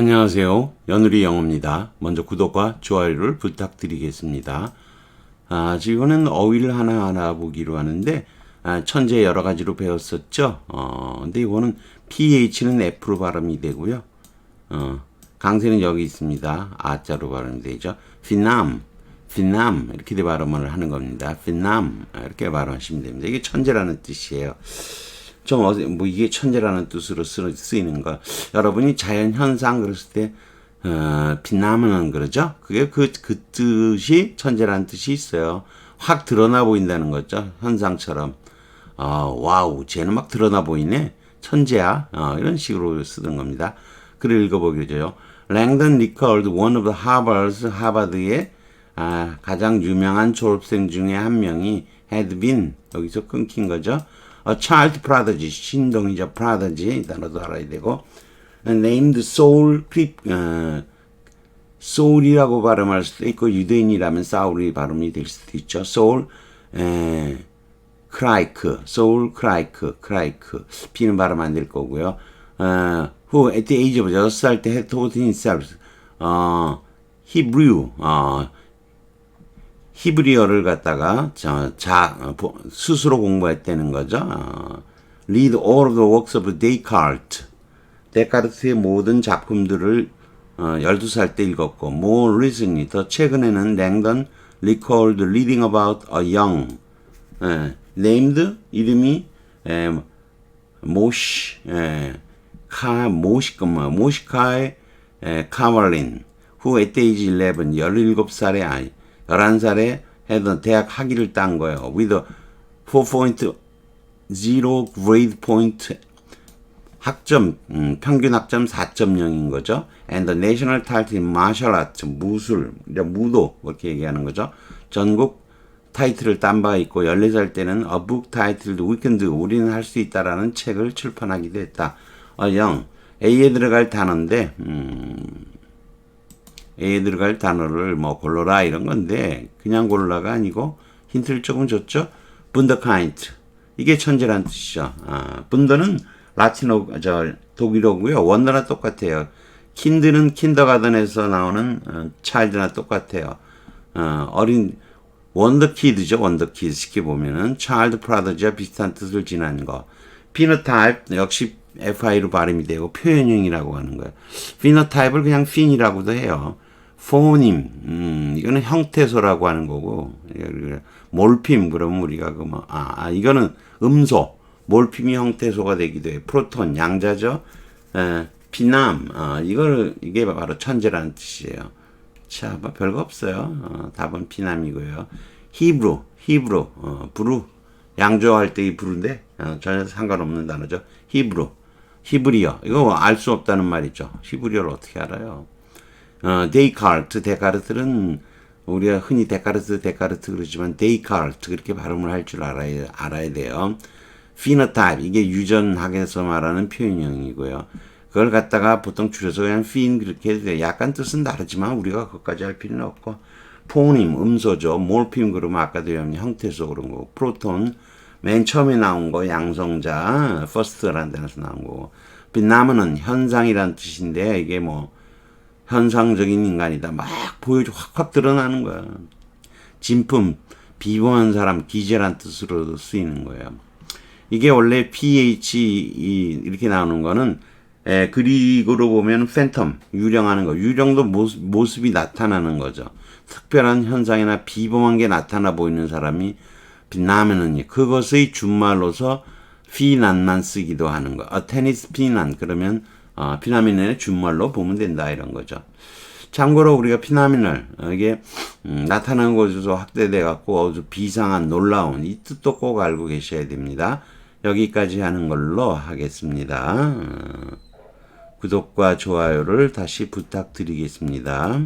안녕하세요. 연우리 영어입니다. 먼저 구독과 좋아요를 부탁드리겠습니다. 아, 지금은 어휘를 하나하나 보기로 하는데, 아, 천재 여러 가지로 배웠었죠. 어, 근데 이거는 PH는 F로 발음이 되고요. 어, 강세는 여기 있습니다. 아자로 발음이 되죠. 피남, 피남, 이렇게 돼 발음을 하는 겁니다. 피남, 이렇게 발음하시면 됩니다. 이게 천재라는 뜻이에요. 좀 어디 뭐 이게 천재라는 뜻으로 쓰, 쓰이는 거. 여러분이 자연 현상 그랬을 때 어, 빛나면 그러죠. 그게 그, 그 뜻이 천재라는 뜻이 있어요. 확 드러나 보인다는 거죠. 현상처럼. 어, 와우, 쟤는 막 드러나 보이네. 천재야. 어, 이런 식으로 쓰던 겁니다. 글을 읽어보기죠. Recalled one of the Harvard's 하버드의 아, 가장 유명한 졸업생 중에 한 명이 had been 여기서 끊긴 거죠. A child prodigy 신동이죠. 이 단어도 알아야 되고 named Soul Creep 어, 소울이라고 발음할 수도 있고 유대인이라면 사울이 발음이 될 수도 있죠. 소울 에, 크라이크, 소울 크라이크, 크라이크 B는 발음 안 될 거고요. 어, who at the age of 6살 때 had taught himself 어, 히브리어 어, 히브리어를 갖다가 저, 자 어, 보- 스스로 공부했다는 거죠. 어, read all of the works of Descartes. 데카르트의 모든 작품들을 어, 12살 때 읽었고 more recently 더 최근에는 랭던 recalled reading about a young 예, named 이름이 에, 모시 에, 카 모시까마 모시카의 에, 카말린 who at age 11 17살의 아이 11살에 해던 대학 학위를 딴 거예요 with a 4.0 grade point 학점 음, 평균 학점 4.0인 거죠. And the national title in martial arts 무술, 무도 그렇게 얘기하는 거죠. 전국 타이틀을 딴 바 있고 14살 때는 A Book Titled Weekend 우리는 할 수 있다라는 책을 출판하기도 했다. 어, 영 A에 들어갈 단어인데 음, 에 들어갈 단어를 뭐 골라라 이런 건데 그냥 골라가 아니고 힌트를 조금 줬죠. 분더카인트 이게 천재란 뜻이죠. 아, 분더는 라틴어 저 독일어고요. 원어나 똑같아요. 킨드는 킨더가든에서 나오는 어, 차일드나 똑같아요. 어, 어린 원더키드죠. 원더키드 쉽게 보면은 차일드 프라더지와 비슷한 뜻을 지닌 거. 피노타입 역시 FI로 발음이 되고 표현형이라고 하는 거예요. 피노타입을 그냥 핀이라고도 해요. 포님, 음, 이거는 형태소라고 하는 거고, 예, 몰핌, 그러면 우리가 그 뭐, 아, 아, 이거는 음소, 몰핌이 형태소가 되기도 해요. 프로톤, 양자죠. 에, 피남, 어, 이거를, 이게 바로 천재라는 뜻이에요. 자, 뭐 별거 없어요. 어, 답은 피남이고요. 히브루, 히브루, 어, 브루, 양조할 때 이 브루인데, 어, 전혀 상관없는 단어죠. 히브루, 히브리어. 이거 알수 없다는 말이죠. 히브리어를 어떻게 알아요? 어, 데이카르트, 데카르트는 우리가 흔히 데카르트, 데카르트 그러지만 데이카르트 그렇게 발음을 할 줄 알아야, 알아야 돼요. 피노타입, 이게 유전학에서 말하는 표현형이고요. 그걸 갖다가 보통 줄여서 그냥 핀 그렇게 해도 돼요. 약간 뜻은 다르지만 우리가 그것까지 할 필요는 없고. 포님, 음소죠. 몰핌 그러면 아까도 형태소 그런 거고. 프로톤, 맨 처음에 나온 거 양성자, 퍼스트라는 데서 나온 거고. 빛나면은 현상이란 뜻인데 이게 뭐 현상적인 인간이다. 막 보여줘 확확 드러나는 거야. 진품, 비범한 사람, 기재란 뜻으로도 쓰이는 거예요. 이게 원래 ph 이 이렇게 나오는 거는 에, 그리고로 보면 팬텀 유령하는 거 유령도 모습, 모습이 나타나는 거죠 특별한 현상이나 비범한 게 나타나 보이는 사람이 빛나면은 그것의 준말로서 피난만 쓰기도 하는 거 어, 테니스 피난 그러면 어, 피나미널의 준말로 보면 된다 이런 거죠 참고로 우리가 어, 이게 음, 나타나는 것에서 확대돼 갖고 아주 비상한 놀라운 이 뜻도 꼭 알고 계셔야 됩니다. 여기까지 하는 걸로 하겠습니다. 어, 구독과 좋아요를 다시 부탁드리겠습니다.